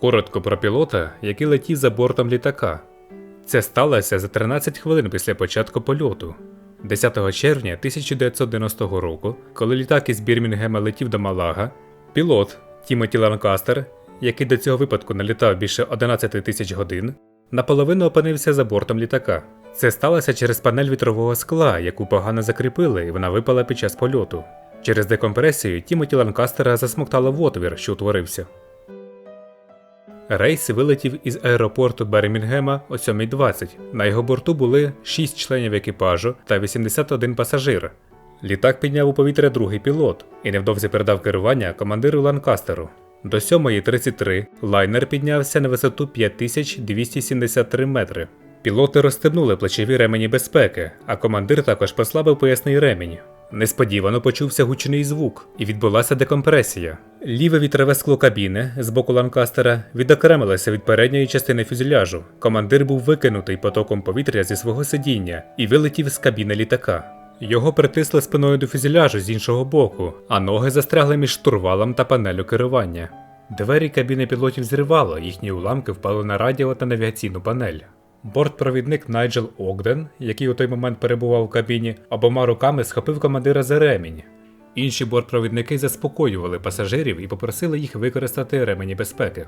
Коротко про пілота, який летів за бортом літака. Це сталося за 13 хвилин після початку польоту. 10 червня 1990 року, коли літак із Бірмінгема летів до Малага, пілот Тімоті Ланкастер, який до цього випадку налітав більше 11 тисяч годин, наполовину опинився за бортом літака. Це сталося через панель вітрового скла, яку погано закріпили, і вона випала під час польоту. Через декомпресію Тімоті Ланкастера засмоктало в отвір, що утворився. Рейс вилетів із аеропорту Бермінгема о 7.20. На його борту були 6 членів екіпажу та 81 пасажир. Літак підняв у повітря другий пілот і невдовзі передав керування командиру Ланкастеру. До 7.33 лайнер піднявся на висоту 5273 метри. Пілоти розстебнули плечові ремені безпеки, а командир також послабив поясний ремінь. Несподівано почувся гучний звук, і відбулася декомпресія. Ліве вітрове скло кабіни з боку ланкастера відокремилося від передньої частини фюзеляжу. Командир був викинутий потоком повітря зі свого сидіння і вилетів з кабіни літака. Його притисли спиною до фюзеляжу з іншого боку, а ноги застрягли між штурвалом та панелю керування. Двері кабіни пілотів зривало, їхні уламки впали на радіо та навігаційну панель. Бортпровідник Найджел Огден, який у той момент перебував у кабіні, обома руками схопив командира за ремінь. Інші бортпровідники заспокоювали пасажирів і попросили їх використати ремені безпеки.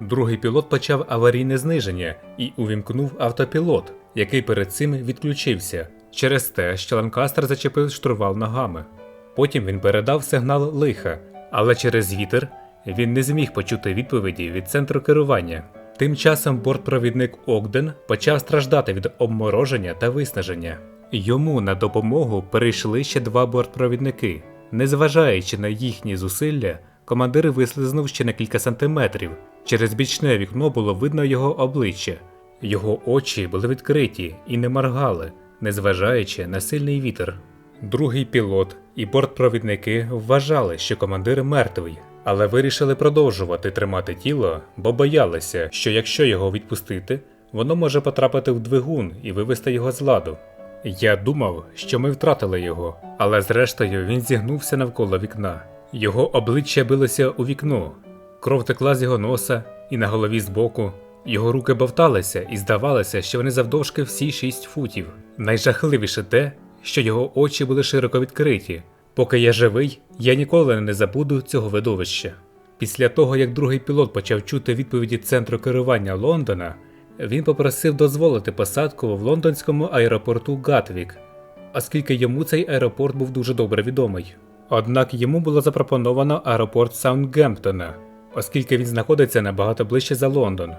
Другий пілот почав аварійне зниження і увімкнув автопілот, який перед цим відключився через те, що Ланкастер зачепив штурвал ногами. Потім він передав сигнал лиха, але через вітер він не зміг почути відповіді від центру керування. Тим часом бортпровідник Огден почав страждати від обмороження та виснаження. Йому на допомогу перейшли ще два бортпровідники. Незважаючи на їхні зусилля, командир вислизнув ще на кілька сантиметрів. Через бічне вікно було видно його обличчя. Його очі були відкриті і не моргали, незважаючи на сильний вітер. Другий пілот і бортпровідники вважали, що командир мертвий, але вирішили продовжувати тримати тіло, бо боялися, що якщо його відпустити, воно може потрапити в двигун і вивести його з ладу. Я думав, що ми втратили його, але зрештою він зігнувся навколо вікна. Його обличчя билося у вікно, кров текла з його носа і на голові збоку. Його руки бовталися і здавалося, що вони завдовжки всі шість футів. Найжахливіше те, що його очі були широко відкриті. Поки я живий, я ніколи не забуду цього видовища. Після того, як другий пілот почав чути відповіді центру керування Лондона, він попросив дозволити посадку в лондонському аеропорту Гатвік, оскільки йому цей аеропорт був дуже добре відомий. Однак йому було запропоновано аеропорт Саундгемптона, оскільки він знаходиться набагато ближче за Лондон.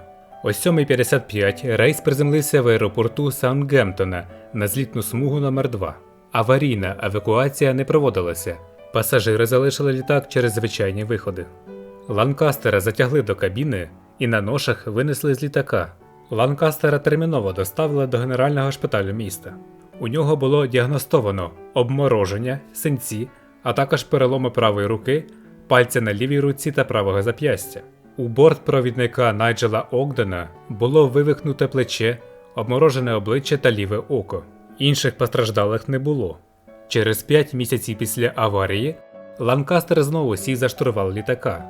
О 7.55 рейс приземлився в аеропорту Саундгемптона на злітну смугу номер 2 Аварійна евакуація не проводилася. Пасажири залишили літак через звичайні виходи. Ланкастера затягли до кабіни і на ношах винесли з літака. Ланкастера терміново доставили до генерального шпиталю міста. У нього було діагностовано обмороження, синці, а також переломи правої руки, пальця на лівій руці та правого зап'ястя. У борт провідника Найджела Огдена було вивихнуте плече, обморожене обличчя та ліве око. Інших постраждалих не було. Через 5 місяців після аварії Ланкастер знову сів за штурвал літака.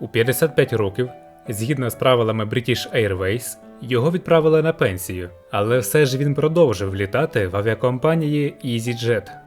У 55 років, згідно з правилами British Airways, його відправили на пенсію, але все ж він продовжив літати в авіакомпанії EasyJet.